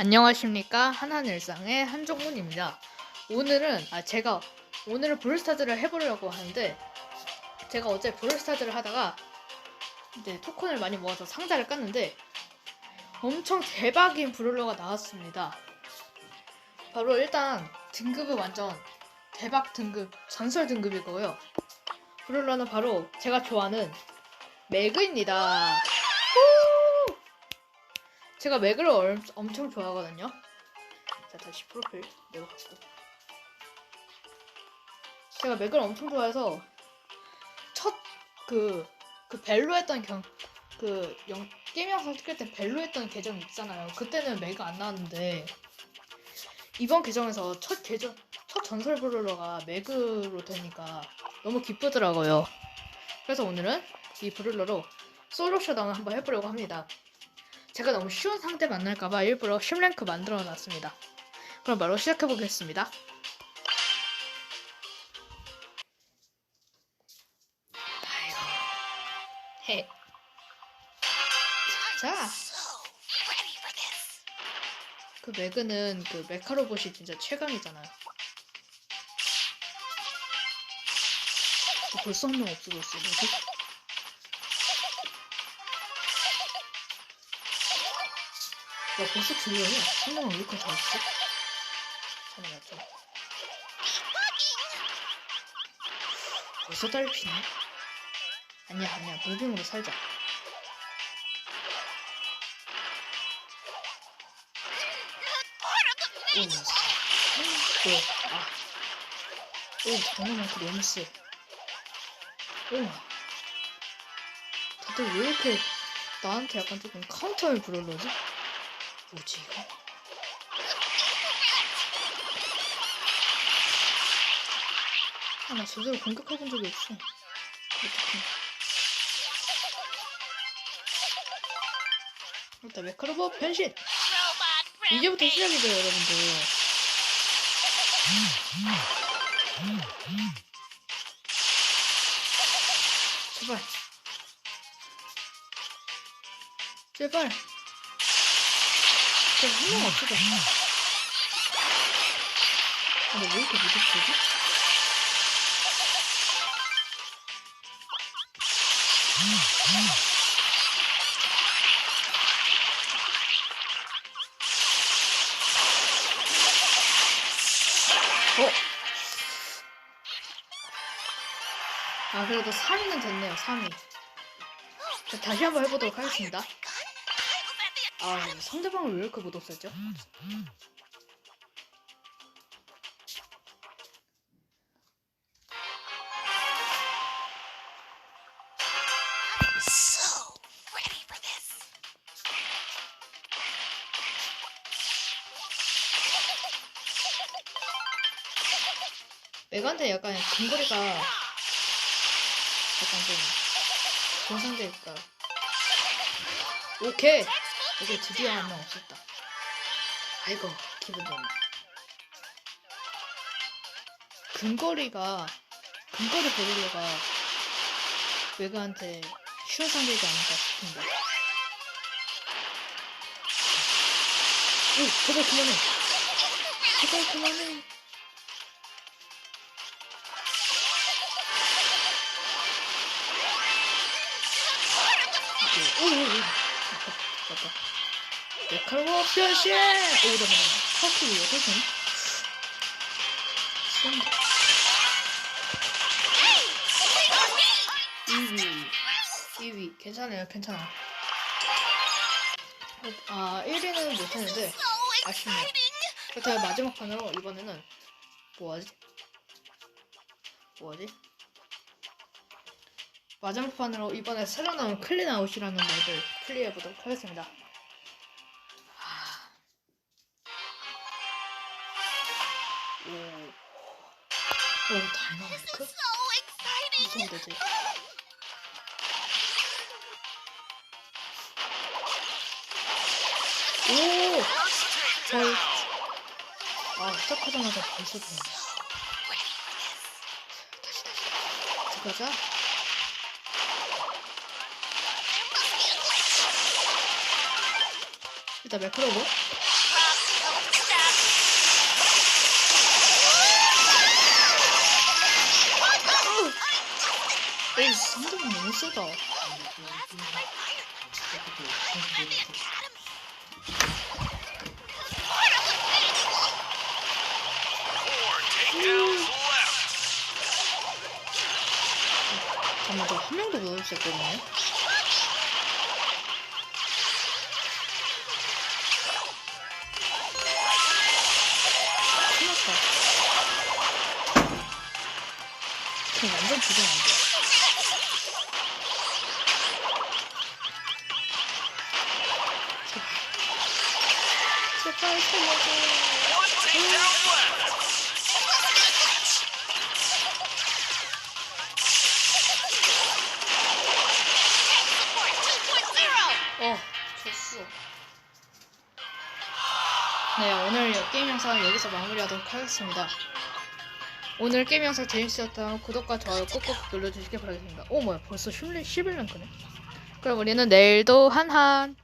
안녕하십니까 한한일상의 한종문입니다. 오늘은 아 제가 오늘은 브롤스타즈를 해보려고 하는데 제가 어제 브롤스타즈를 하다가 이제 토큰을 많이 모아서 상자를 깠는데 엄청 대박인 브롤러가 나왔습니다. 바로 일단 등급은 완전 대박 등급 전설 등급이고요. 브롤러는 바로 제가 좋아하는 매그입니다. 후! 제가 매그를 얼- 엄청 좋아하거든요. 자, 다시 프로필 내려갔고. 제가 매그를 엄청 좋아해서 첫 그 그 벨로 했던 경그 게임 영상 찍을 때 벨로 했던 계정 있잖아요. 그때는 매그 안 나왔는데 이번 계정에서 첫 계정 첫 전설 브롤러가 매그로 되니까 너무 기쁘더라고요. 그래서 오늘은 이 브롤러로 솔로 쇼다운 한번 해보려고 합니다. 제가 너무 쉬운 상대 만날까봐 일부러 10랭크 만들어 놨습니다. 그럼 바로 시작해 보겠습니다. 아이고, 해. 자, 그 매그는 그 메카 로봇이 진짜 최강이잖아요. 어, 벌써 한 명 없어졌어, 매그? 야, 벌써 들려요? 한명은 왜 이렇게 잘했지? 잠깐만, 좀. 벌써 딸피네? 아니야, 아니야. 무빙으로 살자. 오, 오, 아. 오, 장난 많고 너무 세. 오. 다들 왜 이렇게 나한테 약간 조금 카운터를 부르려지? 뭐지 이거? 아, 나 제대로 공격해본 적이 없어. 어떡해. 일단 메카로버 변신! 이제부터 시작이죠, 여러분들. 제발. 제발. 제가 한명 없어져. 아, 근데 왜 이렇게 무섭지? 어? 아, 그래도 3위는 됐네요, 3위. 자, 다시 한번 해보도록 하겠습니다. 아, 상대방을 왜 이렇게 못 없앴죠? this. 메가한테 약간 근거리가 약간 좀 좋은 상대일까. 오케이! 오케이, 드디어 한 명 없었다. 아이고, 기분 좋네. 근거리가, 근거리 버리려가 메가한테 쉬운 상대이지 않을까 싶은데. 오, 제발 그만해! 제발 그만해! 오, 오, 오. 맞다. 메카로 변신! 오, 잠깐만. 파워풀이 어떻게 되니? 쏜다. 2위. 2위. 괜찮아요, 괜찮아. 어, 아, 1위는 못했는데, 아쉽네요. 그렇다면 마지막 판으로 이번에는 뭐하지? 뭐하지? 마지막 판으로 이번에 새로 나온 클린 아웃이라는 맵을 플레이해 보도록 하겠습니다. 오 다이나마이크? So exciting. 무슨 데지? 오, 잘. 아 시작하자마자 벌써 됐네. 다시 다시 들어가자. 일단 매크로고 에이, 상대방 너무 세다. 잠깐만, 저한 명도 못 없앴거든요? 큰일 났다. 저 완전 지금 안 돼. 제발 살려줘. One takedown left. 어. 네, 오늘 게임 영상은 여기서 마무리하도록 하겠습니다. 오늘 게임 영상 재밌으셨다면 구독과 좋아요 꼭꼭 눌러주시기 바라겠습니다. 오, 뭐야, 벌써 11, 11랭크네. 그럼 우리는 내일도 한한